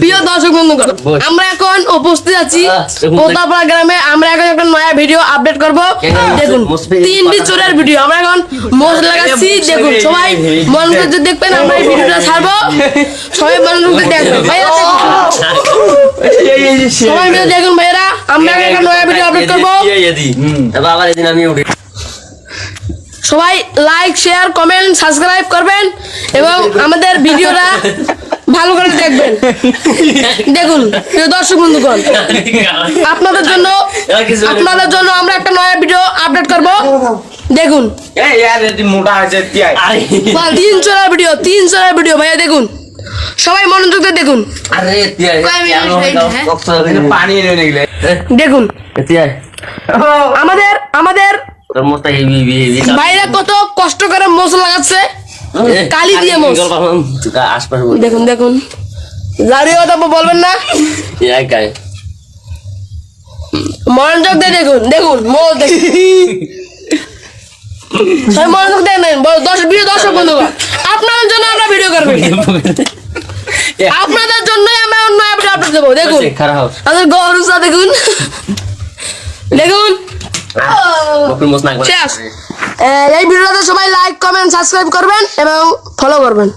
প্রিয় দর্শক বন্ধুগণ। আমরা এখন উপস্থিত আছি পোতাপাড়া গ্রামে আমরা এখন একটা নয়া ভিডিও আপডেট করব দেখুন তিনটি চোরের ভিডিও আমরা এখন মোজ লাগাচ্ছি দেখুন সবাই মনোযোগ দিয়ে দেখবেন আমরা এই ভিডিওটা ছাড়বো সবাই মনোযোগ দিয়ে দেখবেন ভাইয়া দেখুন। সবাই মিলে দেখুন ভাইয়েরা আমরা এখন একটা নয়া ভিডিও আপলোড করব আবার এদিন আমি উঠি সবাই লাইক শেয়ার কমেন্ট সাবস্ক্রাইব করবেন এবং আমাদের ভিডিওটা করে দেখবেন। দেখুন প্রিয় দর্শক বন্ধুগণ আপনাদের জন্য আপনাদের জন্য আমরা একটা নয়া ভিডিও আপডেট করব। দেখুন। তিন চলার ভিডিও তিন চলার ভিডিও ভাইয়া দেখুন। সবাই মনোযোগ দিয়ে দেখুন। হ্যাঁ? পানি এনে নিগলে দেখুন। আমাদের আমাদের তোর মস্তা হেভি হেভি হেভি ভাইরা কত কষ্ট করে মোষ লাগাচ্ছে। কালি দিয়ে। আশপাশ দেখুন দেখুন। জারিও কথা বলবেন না? গায়ে মনোযোগ দিয়ে দেখুন দেখুন মোষ দেখুন। মনোযোগ দিয়ে নেন দশ ভিডিও দর্শক বন্ধুগণ আপনাদের জন্য আমরা ভিডিও করব। আপনাদের জন্যই আমরা অন্য ভিডিও আপলোড দেবো দেখুন। খারাপ আমাদের গরুসা দেখুন। দেখুন। এই ভিডিওটাতে সবাই লাইক কমেন্ট সাবস্ক্রাইব করবেন এবং ফলো করবেন।